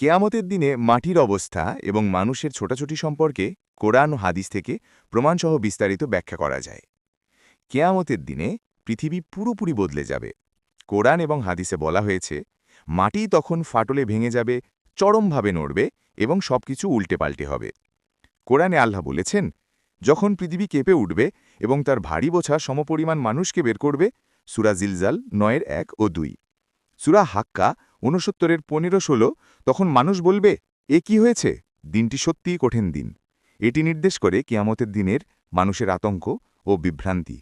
কেয়ামতের দিনে মাটির অবস্থা এবং মানুষের ছোটাছুটি সম্পর্কে কোরআন ও হাদিস থেকে প্রমাণসহ বিস্তারিত ব্যাখ্যা করা যায়। কেয়ামতের দিনে পৃথিবী পুরোপুরি বদলে যাবে। কোরআন এবং হাদিসে বলা হয়েছে, মাটি তখন ফাটলে ভেঙে যাবে, চরমভাবে নড়বে এবং সবকিছু উল্টে পাল্টে হবে। কোরআনে আল্লাহ বলেছেন, যখন পৃথিবী কেঁপে উঠবে এবং তার ভারী বোঝা সমপরিমাণ মানুষকে বের করবে, সুরা জিলজাল নয়ের এক ও দুই। সুরা হাক্কা ঊনসত্তরের পনেরো ষোলো, তখন মানুষ বলবে, এ কি হয়েছে? দিনটি সত্যিই কঠিন দিন। এটি নির্দেশ করে কিয়ামতের দিনের মানুষের আতঙ্ক ও বিভ্রান্তি।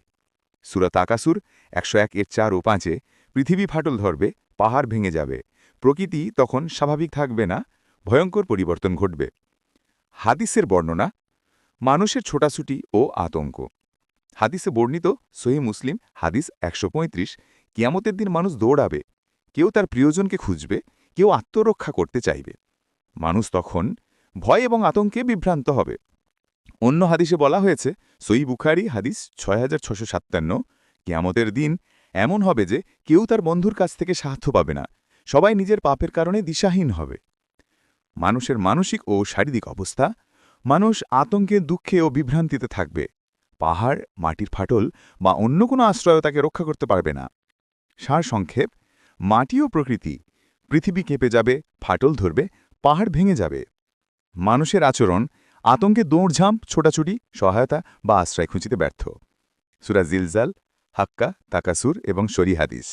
সুরা তাকাসুর একশো এক এর চার ও পাঁচে, পৃথিবী ফাটল ধরবে, পাহাড় ভেঙে যাবে। প্রকৃতি তখন স্বাভাবিক থাকবে না, ভয়ঙ্কর পরিবর্তন ঘটবে। হাদিসের বর্ণনা, মানুষের ছোটাছুটি ও আতঙ্ক। হাদিসে বর্ণিত সহি মুসলিম হাদিস একশো পঁয়ত্রিশ, কিয়ামতের দিন মানুষ দৌড়াবে। কেউ তার প্রিয়জনকে খুঁজবে, কেউ আত্মরক্ষা করতে চাইবে। মানুষ তখন ভয় এবং আতঙ্কে বিভ্রান্ত হবে। অন্য হাদিসে বলা হয়েছে সই বুখারি, হাদিস ছয় হাজার দিন এমন হবে যে কেউ তার বন্ধুর কাছ থেকে সাহায্য পাবে না। সবাই নিজের পাপের কারণে দিশাহীন হবে। মানুষের মানসিক ও শারীরিক অবস্থা, মানুষ আতঙ্কে, দুঃখে ও বিভ্রান্তিতে থাকবে। পাহাড়, মাটির ফাটল বা অন্য কোনো আশ্রয় তাকে রক্ষা করতে পারবে না। সার সংক্ষেপ মাটি ও প্রকৃতি, পৃথিবী কেঁপে যাবে, ফাটল ধরবে, পাহাড় ভেঙে যাবে। মানুষের আচরণ, আতঙ্কে দৌড়ঝাঁপ, ছোটাছুটি, সহায়তা বা আশ্রয় খুঁজিতে ব্যর্থ। সুরা জিলজাল, হাক্কা, তাকাসুর এবং শরী হাদিস।